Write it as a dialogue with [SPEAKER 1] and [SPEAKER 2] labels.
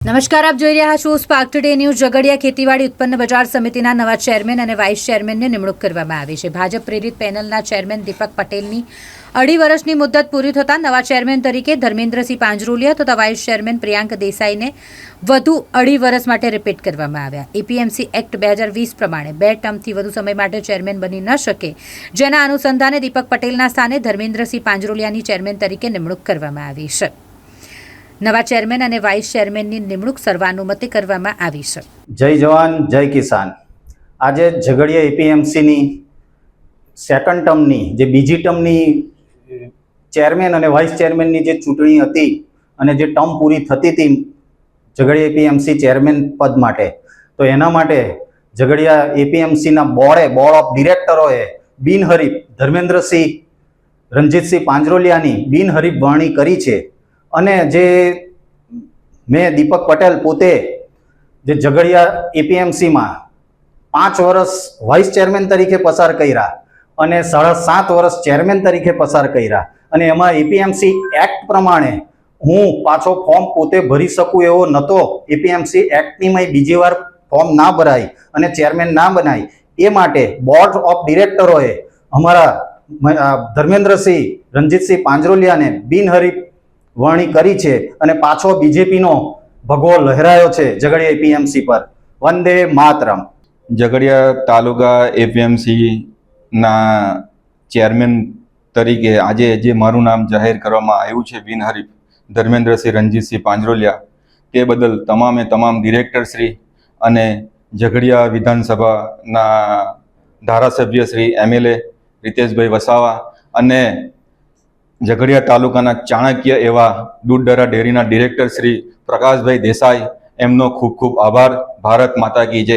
[SPEAKER 1] નમસ્કાર, આપ જોઈ રહ્યા છો સ્પાર્ક ટુડે ન્યૂઝ ઝઘડિયા ખેતીવાડી ઉત્પન્ન બજાર સમિતિના નવા ચેરમેન અને વાઇસ ચેરમેનની નિમણૂક કરવામાં આવી છે. ભાજપ પ્રેરિત પેનલના ચેરમેન દીપક પટેલની અઢી વર્ષની મુદત પૂરી થતાં નવા ચેરમેન તરીકે ધર્મેન્દ્રસિંહ પાંજરોલિયા તથા વાઇસ ચેરમેન પ્રિયાંક દેસાઈને વધુ અઢી વર્ષ માટે રિપીટ કરવામાં આવ્યા. એપીએમસી એક્ટ બે હજાર વીસ પ્રમાણે બે ટર્મથી વધુ સમય માટે ચેરમેન બની ન શકે. જેના અનુસંધાને દીપક પટેલના સ્થાને ધર્મેન્દ્રસિંહ પાંજરોલિયાની ચેરમેન તરીકે નિમણૂક કરવામાં આવી છે. નવા ચેરમેન અને વાઇસ ચેરમેનની નિમણૂક સર્વાનુમતે કરવામાં આવી છે.
[SPEAKER 2] જય જવાન, જય કિસાન. આજે ઝઘડિયા એપીએમસીની સેકન્ડ ટર્મની, જે બીજી ટર્મની ચેરમેન અને વાઇસ ચેરમેનની જે ચૂંટણી હતી અને જે ટર્મ પૂરી થતી હતી ઝઘડિયા એપીએમસી ચેરમેન પદ માટે, તો એના માટે ઝઘડિયા એપીએમસીના બોર્ડે, બોર્ડ ઓફ ડિરેક્ટરોએ બિનહરીફ ધર્મેન્દ્રસિંહ રણજીતસિંહ પાંજરોલિયાની બિનહરીફ વરણી કરી છે. અને જે મેં દીપક પટેલ પોતે જે ઝઘડિયા એપીએમસીમાં પાંચ વર્ષ વાઇસ ચેરમેન તરીકે પસાર કર્યા અને સાડા સાત વર્ષ ચેરમેન તરીકે પસાર કર્યા. અને એમાં એપીએમસી એક્ટ પ્રમાણે હું પાછો ફોર્મ પોતે ભરી શકું એવો નહોતો. એપીએમસી એક્ટની બીજી વાર ફોર્મ ના ભરાય અને ચેરમેન ના બનાય એ માટે બોર્ડ ઓફ ડિરેક્ટરોએ અમારા ધર્મેન્દ્રસિંહ, રણજીતસિંહ પાંજરોલિયાને બિનહરીફ વરણી કરી છે અને પાછો બીજેપીનો ભગવો લહેરાયો છે ઝઘડિયા એપીએમસી પર. વંદે માતરમ.
[SPEAKER 3] ઝઘડિયા તાલુકા એપીએમસી ના ચેરમેન તરીકે આજે જે મારું નામ જાહેર કરવામાં આવ્યું છે બિનહરીફ, ધર્મેન્દ્રસિંહ રણજીતસિંહ પાંજરોલિયા, તે બદલ તમામે તમામ ડિરેક્ટરશ્રી અને ઝઘડિયા વિધાનસભાના ધારાસભ્ય શ્રી એમએલએ રીતેશભાઈ વસાવા અને ઝઘડિયા તાલુકાના ચાણક્ય એવા દૂધડરા ડેરીના ડિરેક્ટર શ્રી પ્રકાશભાઈ દેસાઈ, એમનો ખૂબ ખૂબ આભાર. ભારત માતા કી જય.